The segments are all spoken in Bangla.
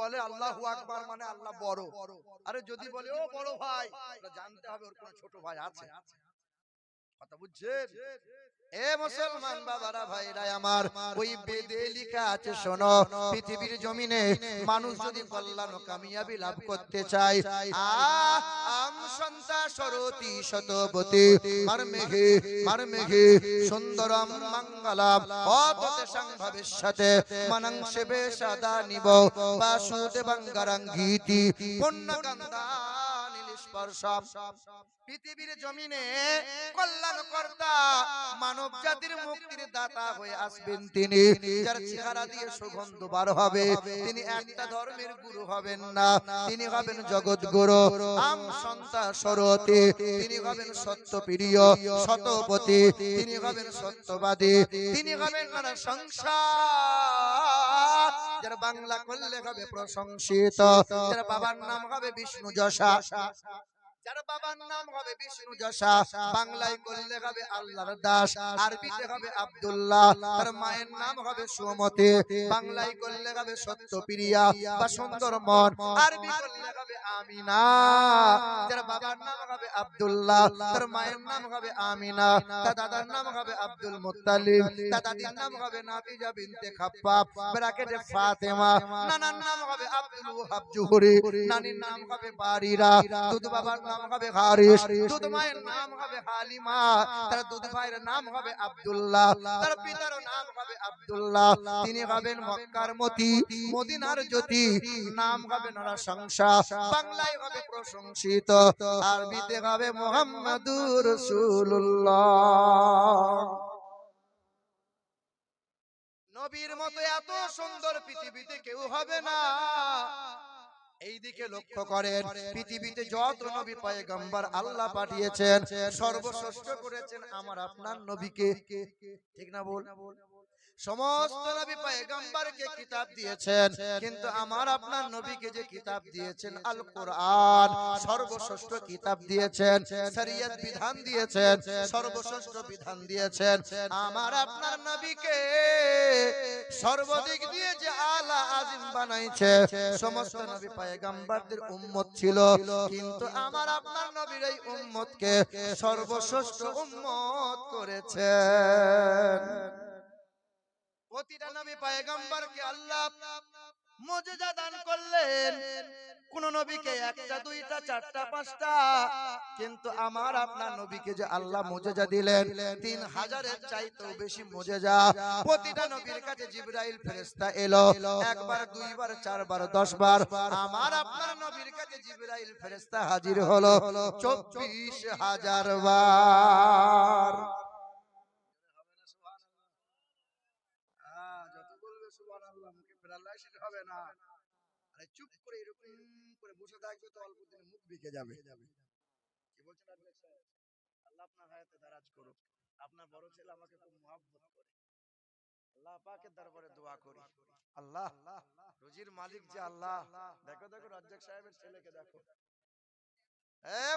বলে আল্লাহ আকবার মানে আল্লাহ বড়। আরে যদি বলে, ও বড় ভাই জানতে হবে ওর কোনো ছোট ভাই আছে। কথা বুঝছেন? এ মুসলমান বাবারা ভাইরা আমার ওই বেদে লেখা আছে শোনো পৃথিবীর জমিনে মানুষ যদি কল্যাণ ও কামিয়াবি লাভ করতে চায় আম সন্তা সরতি শতপতি মার মেঘে মার মেঘে সুন্দরম মঙ্গলাম অততে সংভবিষ্যতে মনং শিবে সদা নিব বাসুদেবং গরঙ্গীতি পুণ্যকন্দা নীলস্পর্শম পৃথিবীর জমিনে কল্যাণকর্তা মানব জাতির মুক্তির দাতা হয়ে আসবেন তিনি। যার চেহারা দিয়ে সুগন্ধ বার হবে। তিনি একটা ধর্মের গুরু হবেন না। তিনি হবেন জগৎ গুরু। আম সন্তা সরতে। তিনি হবেন সত্য প্রিয় শতপতি তিনি হবেন সত্যবাদী। তিনি হবেন নানা সংসার। যার বাংলা করলে হবে প্রশংসিত। যার বাবার নাম হবে বিষ্ণু যশা। যার বাবার নাম হবে বিষ্ণু যশা। বাংলায় করলে হবে আল্লাহর দাস আরবিতে হবে আব্দুল্লাহ। তার মায়ের নাম হবে সুমতি। বাংলায় করলে হবে সত্যপ্রিয়া বা সুন্দর মন। আরবি করলে হবে আমিনা। যার বাবার নাম হবে আব্দুল্লাহ। তার মায়ের নাম হবে আমিনা। তার দাদার নাম হবে আব্দুল মুত্তালিব। তার দাদির নাম হবে নাফিজা বিনতে খাপ্পাব। ব্রাকেটে ফাতেমা। নানার নাম হবে আব্দুল ওহাব জুহরি। নানির নাম হবে বারিরা। দুধ বাবার নাম হবে হারিস। দুধ মায়ের নাম হবে হালিমা। তার দুধ ভাইয়ের নাম হবে আব্দুল্লাহ। তার পিতার নাম হবে আব্দুল্লাহ। তিনি হবেন মক্কার মতি মদিনার জ্যোতি। নাম হবে নরা সংসা বাংলায় হবে প্রশংসিত। আরবিতে হবে মোহাম্মদুর রাসূলুল্লাহ। নবীর মতো এত সুন্দর পৃথিবীতে কেউ হবে না। এইদিকে লক্ষ্য করেন পৃথিবীতে যত নবী পয়গম্বর আল্লাহ পাঠিয়েছেন সর্বশ্রেষ্ঠ করেছেন আমার আপনার নবীকে। ঠিক না বল? সমস্ত নবী পয়গম্বরকে কিতাব দিয়েছেন কিন্তু আমার আপনার নবীকে যে কিতাব দিয়েছেন আল কোরআন সর্বশ্রেষ্ঠ কিতাব দিয়েছেন শরীয়ত বিধান দিয়েছেন সর্বশ্রেষ্ঠ বিধান দিয়েছেন আমার আপনার নবীকে সর্বদিক দিয়ে যে আলা আজিম বানাইছে, সমস্ত নবী পায়গাম্বারদের উম্মত ছিল। কিন্তু আমার আপনার নবীর এই উম্মতকে সর্বশ্রেষ্ঠ উম্মত করেছে প্রতিটা নবী পায়গাম্বারকে আল্লাহ মুজিজা দান করলেন। কোন নবীকে একটা, দুইটা, চারটা, পাঁচটা। কিন্তু আমার আপনার নবীকে যে আল্লাহ মুজিজা দিলেন, তিন হাজারের চাইতেও বেশি মুজিজা প্রতিটা নবীর কাছে জিবরাইল ফেরেশতা এলো। একবার, দুইবার, চারবার, দশবার। আমার আপনার নবীর কাছে জিবরাইল ফেরেশতা হাজির হলো। চব্বিশ হাজার বার আহ, যত বলবে সুবহানাল্লাহ মুখে বেরাল্লাহ সেটা হবে না আরে চুপ করে এরকম করে বসে থাকবে তো অল্প দিনে মুখ বিকে যাবে। কি বলছেন আল্লাহ আপনার হায়াতে দারাজ করুক। আপনার বড় ছেলে আমাকে খুব মহব্বত করে।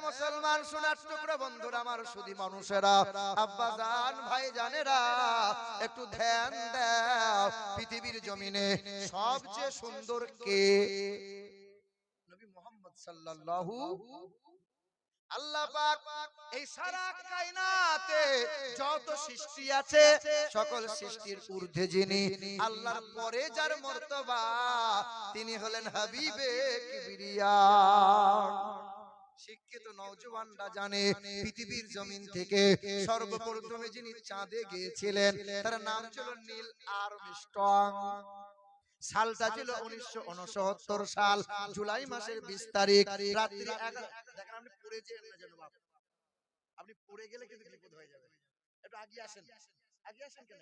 মুসলমান আমার মানুষেরা একটু ধ্যান দাও। পৃথিবীর জমিনে সবচেয়ে সুন্দর কে? সাল্লাল্লাহু আল্লাহ পাক এই সারা কায়নাতে যত সৃষ্টি আছে সকল সৃষ্টির ঊর্ধ্বে যিনি আল্লাহর পরে যার মর্তবা তিনি হলেন হাবিবে কিবরিয়া। শিক্ষিত নওজওয়ানরা জানে পৃথিবীর জমিন থেকে সর্বপ্রথমে যিনি চাঁদে গিয়েছিলেন তার নাম ছিল নীল আর্মস্ট্রং। সালটা ছিল উনিশশো উনসত্তর সাল জুলাই মাসের বিশ তারিখ রাত্রি দেখেন আপনি পড়ে যেন না যেন বাপ। আপনি পড়ে গেলে কিন্তু বিপদ হয়ে যাবে। একটু আগে আসেন। আগে আসেন। কেন?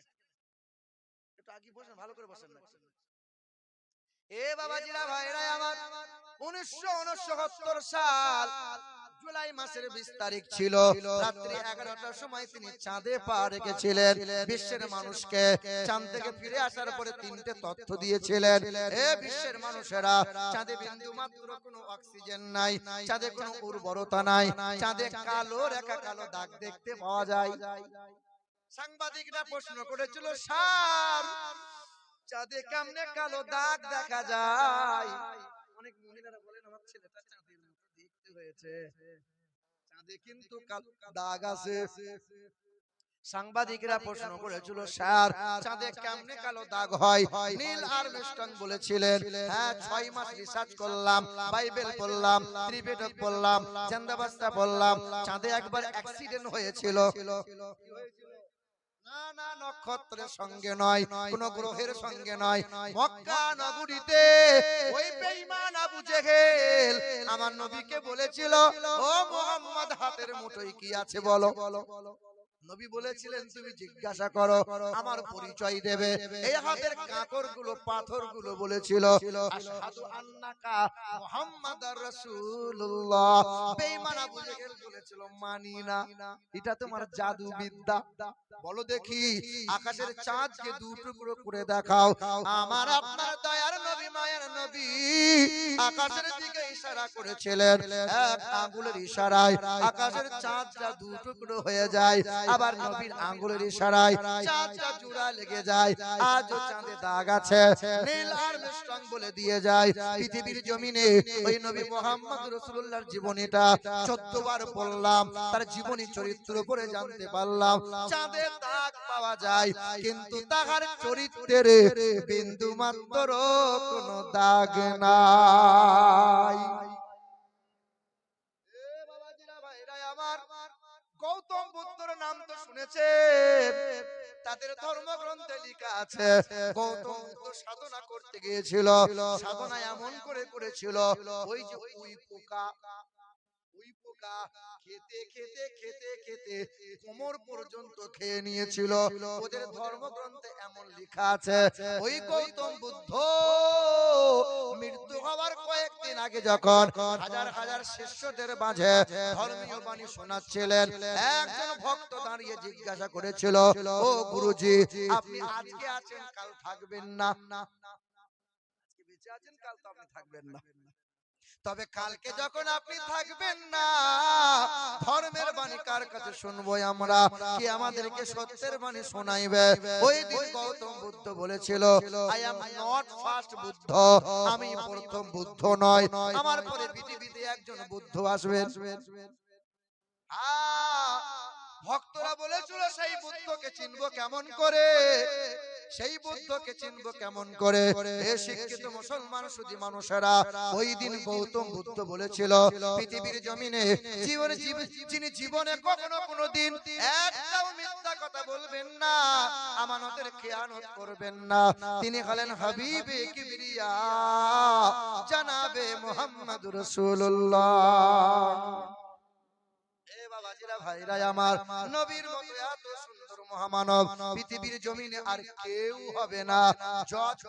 একটু আগে বসেন ভালো করে বসেন না। এ বাবাজিরা ভাইরা আমার। উনিশশো উনসত্তর সাল। জুলাই মাসের বিশ তারিখ ছিল। রাত্রি এগারোটার সময় তিনি চাঁদে পা রেখেছিলেন। বিশ্বের মানুষকে চাঁদ থেকে ফিরে আসার পরে তিনটে তথ্য দিয়েছিলেন। এ বিশ্বের মানুষেরা চাঁদে বিন্দু মাত্র কোনো অক্সিজেন নাই। চাঁদে কোনো উর্বরতা নাই। চাঁদে কালো রেখা কালো দাগ দেখতে পাওয়া যায়। সাংবাদিকরা প্রশ্ন করেছিল স্যার চাঁদে কেমনে কালো দাগ দেখা যায়? অনেক মহিলারা বলেন আমার ছেলেটা হয়েছে চাঁদে কিন্তু দাগ আছে। সাংবাদিকরা প্রশ্ন করেছিল স্যার চাঁদে কেমনে কালো দাগ হয়? নীল আর্মস্ট্রং বলেছিলেন হ্যাঁ ছয় মাস রিসার্চ করলাম বাইবেল পড়লাম ত্রিবেদক পড়লাম চান্দাবাস্তা পড়লাম চাঁদে একবার অ্যাক্সিডেন্ট হয়েছিল? না নক্ষত্রের সঙ্গে নয়, কোন গ্রহের সঙ্গে নয়। মক্কা নগরীতে ওই বেঈমান আবু জেহেল আমার নবীকে বলেছিল, ও মোহাম্মদ, হাতের মুঠোয় কি আছে বলো বলো? নবী বলেছিলেন তুমি জিজ্ঞাসা করো আমার পরিচয় দেবে। এই হাতের কাকরগুলো পাথরগুলো বলেছিল আশহাদু আন্নাকা মুহাম্মাদার রাসূলুল্লাহ। বেঈমান আবু জেহেল বলেছিল মানি না এটা তোমার জাদু বিদ্যা বলো দেখি আকাশের চাঁদকে দু টুকরো করে দেখাও। আমার আপনার দয়ার নবী মায়ের নবী আকাশের দিকে ইশারা করেছিলেন এক আঙ্গুলের ইশারায় আকাশের চাঁদটা দু টুকরো হয়ে যায়। আবার নবীর আঙ্গুলের ইশারায় চাঁদটা জোড়া লেগে যায়। আজও চাঁদে দাগ আছে। নীল আর্মস্ট্রং বলে দিয়ে যায়। পৃথিবীর জমিনে ওই নবী মোহাম্মদ রাসূলুল্লাহর জীবনীটা 14 বার পড়লাম। তার জীবনী চরিত্র পড়ে জানতে পারলাম। চাঁদে দাগ পাওয়া যায়। কিন্তু তাহার চরিত্রের বিন্দু মাত্র কোনো দাগ নাই। নাম তো শুনেছে। তাদের ধর্মগ্রন্থে লেখা আছে, গৌতম তো সাধনা করতে গিয়েছিল, সাধনা এমন করে করেছিল, ওই যে ওই পোকা ওই পোকা, খেতে খেতে খেতে কোমর পর্যন্ত খেয়ে নিয়েছিল। ওদের ধর্মগ্রন্থে এমন লেখা আছে ওই গৌতম বুদ্ধ মৃত্যু হওয়ার কয়েকদিন আগে যখন হাজার হাজার শিষ্যদের মাঝে ধর্মীয় বাণী শোনাচ্ছিলেন। একজন ভক্ত দাঁড়িয়ে জিজ্ঞাসা করেছিল ও গুরুজি আপনি আজকে আছেন কাল থাকবেন না। আজকে বেঁচে আছেন কাল তো আপনি থাকবেন না। তবে কালকে যখন আপনি থাকবেন না ধর্মের কার কাছে শুনব আমরা? কি আমাদেরকে সত্যের বাণী শোনাইবে? ওই দিন গৌতম বুদ্ধ বলেছিল I am not first Buddha আমি প্রথম বুদ্ধ নয় আমার পরে পৃথিবীতে একজন বুদ্ধ আসবেন। আহ, ভক্তরা বলেছিল সেই বুদ্ধকে চিনবো কেমন করে? সেই বুদ্ধকে চিনবো কেমন করে? এ শিক্ষিত মুসলমান শুধু মানুষেরা ওই দিন গৌতম বুদ্ধ বলেছিল পৃথিবীর জমিনে জীবনে যিনি জীবনে কখনো কোনো দিন একটাও মিথ্যা কথা বলবেন না আমানতের খেয়ানত করবেন না। তিনি হলেন হাবিবে কিবরিয়া জানাবে মোহাম্মদ রাসূলুল্লাহ। এ ভাইরা আমার। নবীর মতো এত সুন্দর মহামানব, পৃথিবীর জমিনে আর কেউ হবে না। জজ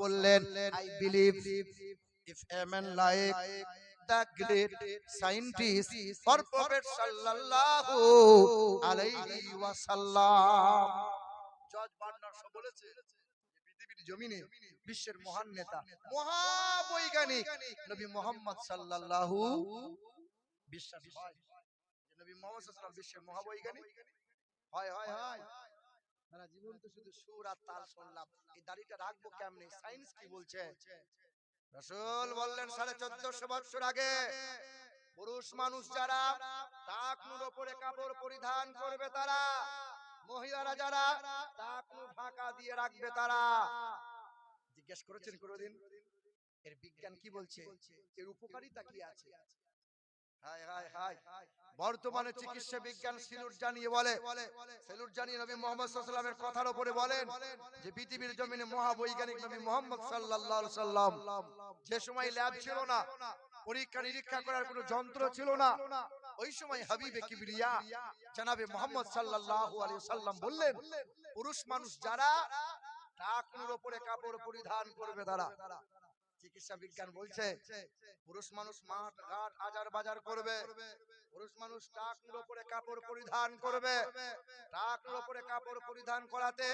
বললেন আই বিলিভ জজ বলেছে জমিনে বিশ্বের মহান নেতা, মহাবৈজ্ঞানিক নবী মোহাম্মদ সাল্লাল্লাহু বিশ্বাস হয়। নবী মোহাম্মদ বিশ্বের মহাবৈজ্ঞানিক। হয় হয় হয় সারা জীবন তো শুধু সুর আর তাল শুনলাম। এই দাড়িটা রাখব কেমনে? সায়েন্স কি বলছে? রাসূল বললেন সাড়ে চোদ্দশো বছর আগে পুরুষ মানুষ যারা টাকনুর ওপরে কাপড় পরিধান করবে তারা মহিলারা যারা টাকনু ঢাকা দিয়ে রাখবে তারা। জিজ্ঞেস করেছেন কোনোদিন? এর বিজ্ঞান কি বলছে? এর উপকারিতা কি আছে? বর্তমানে চিকিৎসা বিজ্ঞান সিলুট জানিয়ে বলে সেলুট জানিয়ে নবী মোহাম্মদ সাল্লামের কথার উপরে বলেন যে পৃথিবীর জমিনে মহাবৈজ্ঞানিক নবী মোহাম্মদ সাল্লাল্লাহু সাল্লাম যে সময় ল্যাব ছিল না পরীক্ষা নিরীক্ষা করার কোনো যন্ত্র ছিল না। ওই সময় হাবিবে কিবরিয়া জানাবে মোহাম্মদ সাল্লাল্লাহু আলাইহি সাল্লাম বললেন পুরুষ মানুষ যারা টাকনুর উপরে কাপড় পরিধান করবে তারা। চিকিৎসা বিজ্ঞান বলছে, পুরুষ মানুষ মাঠ, ঘাট, আজার বাজার করবে। পুরুষ মানুষ টাকনুর উপরে কাপড় পরিধান করবে। টাকনুর উপরে কাপড় পরিধান করাতে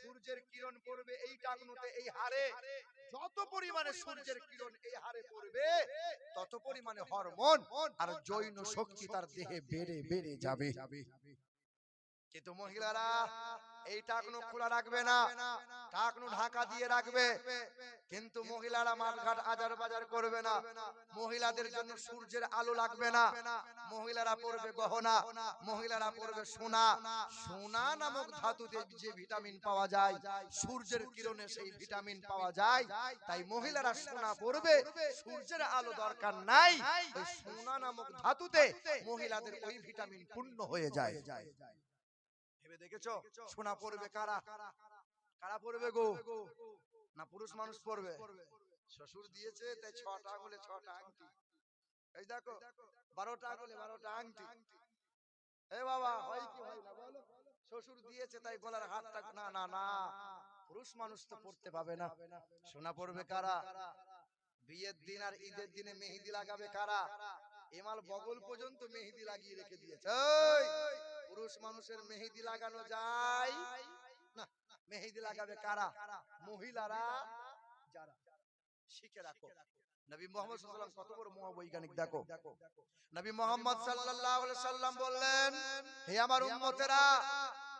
সূর্যের কিরণ পড়বে এই টাকনুতে এই হারে যত পরিমাণে সূর্যের কিরণ এই হারে পড়বে, তত পরিমাণে হরমোন আর জৈন শক্তি তার দেহে বেড়ে বেড়ে যাবে। কিন্তু মহিলারা এই টাকনু খোলা রাখবে না। টাকনু ঢাকা দিয়ে রাখবে। কিন্তু মহিলারা মাঠঘাট আজার বাজার করবে না। মহিলাদের জন্য সূর্যের আলো লাগবে না। মহিলারা পরবে গহনা। মহিলারা পরবে সোনা। সোনা। নামক ধাতুতে যে ভিটামিন পাওয়া যায় সূর্যের কিরণে সেই ভিটামিন পাওয়া যায়। তাই মহিলারা সোনা পরবে সূর্যের আলো দরকার নাই। ওই সোনা নামক ধাতুতে মহিলাদের ওই ভিটামিন পূর্ণ হয়ে যায়। ভেবে দেখেছ? সোনা পরবে কারা? কারা? পরবে গো? না পুরুষ মানুষ পরবে। শ্বশুর দিয়েছে তাই ছটা আঙুলে ছটা আংটি। এই দেখো বারোটা আঙুলে বারোটা আংটি। এ বাবা হয় কি হয় না বলো? শ্বশুর দিয়েছে তাই গলার হাতটা না না না পুরুষ মানুষ তো পড়তে পাবে না। সোনা পড়বে কারা? বিয়ের দিন আর ঈদের দিনে মেহেদি লাগাবে কারা? এমাল বগল পর্যন্ত মেহেদি লাগিয়ে রেখে দিয়েছে। পুরুষ মানুষের মেহেদি লাগানো যায়। না মেহেদি লাগাবে কারা? মহিলারা। যারা শিখে রাখো। নবী মোহাম্মদ সাল্লাল্লাহু কত বড় মহাবৈজ্ঞানিক, দেখো। নবী মোহাম্মদ সাল্লাল্লাহু আলাইহি সাল্লাম বললেন, হে আমার উম্মতেরা,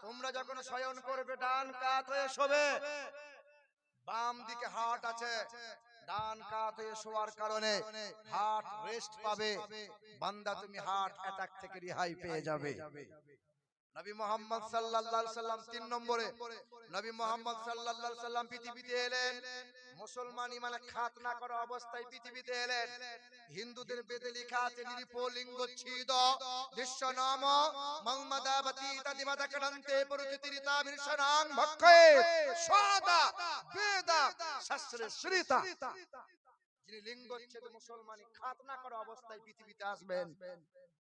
তোমরা যখন শয়ন করবে, ডান কাত হয়ে শোবে। বাম দিকে হাট আছে। ডান কাত শোয়ার কারণে হার্ট রেস্ট পাবে। বান্দা, তুমি হার্ট অ্যাটাক থেকে রেহাই পেয়ে যাবে। নবী মোহাম্মদ সাল্লাল্লাহু সাল্লাম তিন নম্বরে, নবী মোহাম্মদ সাল্লাল্লাহু সাল্লাম পৃথিবীতে এলেন। মুসলমান ইমানে খাত না করা অবস্থায় পৃথিবীতে এলেন। হিন্দুদের বেদে লেখা আছে, নিরিপলিঙ্গ ছিদ। দৃশ্য নাম মহম্মদাবতী তদিমত ক্রান্তে পরিচিতিরিতা বিরশনাং ভক্ষে সাদা বেদা শাস্ত্রে শ্রীতা যিনি লিঙ্গচ্ছেদ মুসলমানি খাত না করা অবস্থায় পৃথিবীতে আসবেন,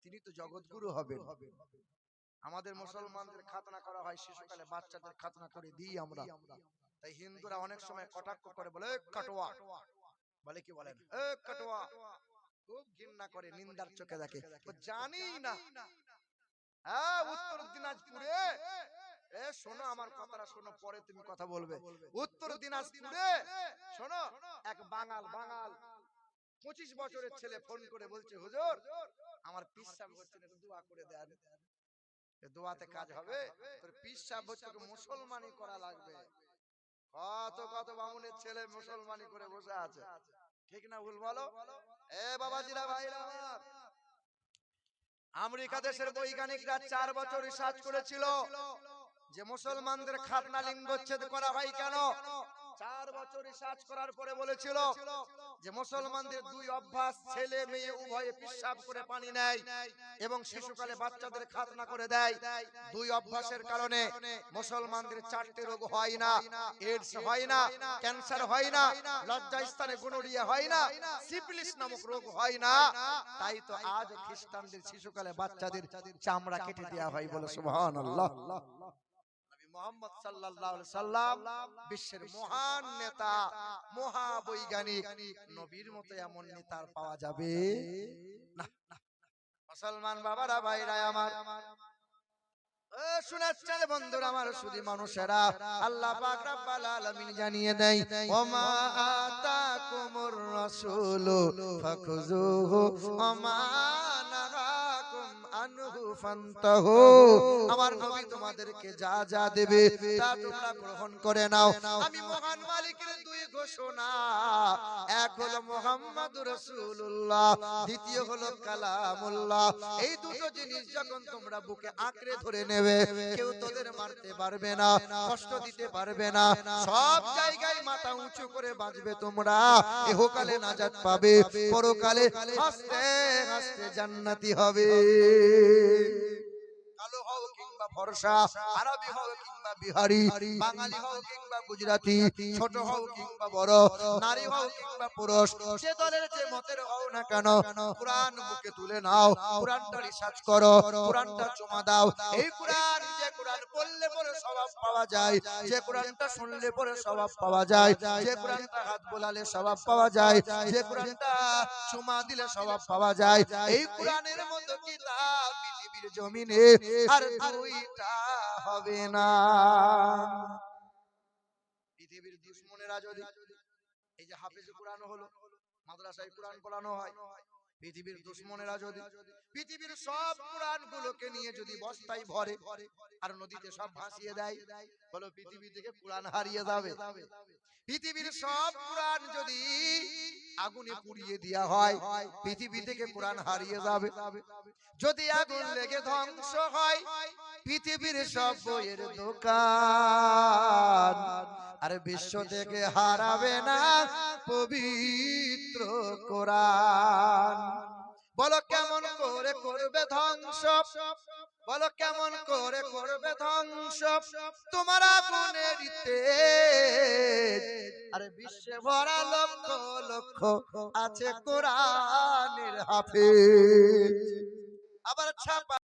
তিনি তো জগৎগুরু হবেন। আমাদের মুসলমানদের খাতনা করা হয় শিশুকালে বাচ্চাদের খাতনা করে দিই আমরা। তাই হিন্দুরা অনেক সময় কটাক্ষ করে বলে কাটোয়া। বলে কি বলেন? কাটোয়া। খুব ঘৃণা করে নিন্দার চোখে দেখে। জানি না। হ্যাঁ উত্তর দিনাজপুরে? এ শোনো আমার কথাটা শোনো পরে তুমি কথা বলবে। উত্তর দিনাজপুরে? শোনো এক বাঙাল বাঙাল। পঁচিশ বছরের ছেলে ফোন করে বলছে হুজুর আমার পিসাব হচ্ছে দোয়া করে দেন। এ দোয়াতে কাজ হবে তোর হচ্ছে তোকে মুসলমানি করা লাগবে। কত কত বামুনের ছেলে মুসলমানি করে বসে আছে। ঠিক না ভুল বলো? এ বাবাজিরা ভাইরা আমার। আমেরিকা দেশের বৈজ্ঞানিকরা চার বছর রিসার্চ করেছিল যে মুসলমানদের খাতনা লিঙ্গচ্ছেদ করা হয় কেন? চার বছর রিসার্চ করার পরে বলেছিল যে মুসলমানদের দুই অভ্যাস, ছেলে মেয়ে উভয়ে করে পানি নেয় এবং শিশুকালে বাচ্চাদের খাতনা করে দেয়। দুই অভ্যাসের কারণে মুসলমানদের চারটে রোগ হয় না এইডস হয় না, ক্যান্সার হয় না, লজ্জা স্থানে হয় না নামক রোগ হয় না। তাই তো আজ খ্রিস্টানদের শিশুকালে বাচ্চাদের চামড়া কেটে দেওয়া হয় বলে মোহাম্মদ সাল্লাল্লাহু সাল্লাম বিশ্বের মহান নেতা মহা বৈজ্ঞানিক নবীর মতো এমন নেতার পাওয়া যাবে? না। মুসলমান বাবারা ভাইরা আমার। ও বন্ধুরা আমার শুধু মানুষেরা? আল্লাহ পাক রব্বুল আলামিন জানিয়ে দেয় ওমা আতাকুমুর রাসূলু ওমা আনহু ফান্তাহু আমার নবী তোমাদেরকে যা যা দেবে তা তোমরা গ্রহণ করে নাও। আমি ঘোষণা এক হলো মুহাম্মাদুর রাসূলুল্লাহ, দ্বিতীয় হলো কালামুল্লাহ। এই দুটো জিনিস যখন তোমরা বুকে আঁকড়ে ধরে নেবে, কেউ তোদের মারতে পারবে না, কষ্ট দিতে পারবে না। সব জায়গায় মাথা উঁচু করে বাঁচবে তোমরা। ইহকালে নাজাত পাবে, পরকালে হাসতে হাসতে জান্নাতি হবে। কালো হও কিংবা ফর্সা আরবি হও কিংবা বিহারি, বাঙালি হও কিংবা গুজরাটি, ছোট হও কিংবা বড়, নারী হও কিংবা পুরুষ, যে দলের যে মতের হও না কেন, কোরআন বুকে তুলে নাও, কোরআনটা রিসার্চ করো, কোরআনটা জমা দাও। এই কোরআন যে কোরআন পড়লে পরে স্বভাব পাওয়া যায়, যে কোরআনটা শুনলে পরে স্বভাব পাওয়া যায়, যে কোরআনটা হাত বোলালে স্বভাব পাওয়া যায়, যে কোরআনটা চুমা দিলে স্বভাব পাওয়া যায়, এই কোরআনের মতো কিতাব পৃথিবীর জমিনে আর দুইটা হবে না। পৃথিবীর দুশ্মনেরা যদি এই যে হাফেজ কোরআন হলো, মাদ্রাসায় কোরআন পড়ানো হয় পৃথিবীর দুশ্মনেরা যদি পৃথিবীর সব কোরআন গুলোকে নিয়ে যদি বস্তায় ভরে আর নদীতে সব ভাসিয়ে দেয় বলো পৃথিবী থেকে কোরআন হারিয়ে যাবে। পৃথিবীর সব কোরআন যদি আগুনে পুড়িয়ে দেওয়া হয় পৃথিবী থেকে কোরআন হারিয়ে যাবে। যদি আগুন লেগে ধ্বংস হয় পৃথিবীর সব বইয়ের দোকান। আর বিশ্ব থেকে হারাবে না পবিত্র কোরআন। বলো কেমন করে করবে ধ্বংস? বলো কেমন করে করবে ধ্বংস? তোমার আগুনের আরে বিশ্বে ভরা লক্ষ লক্ষ আছে কোরআনের হাফিজ। আবার ছাপা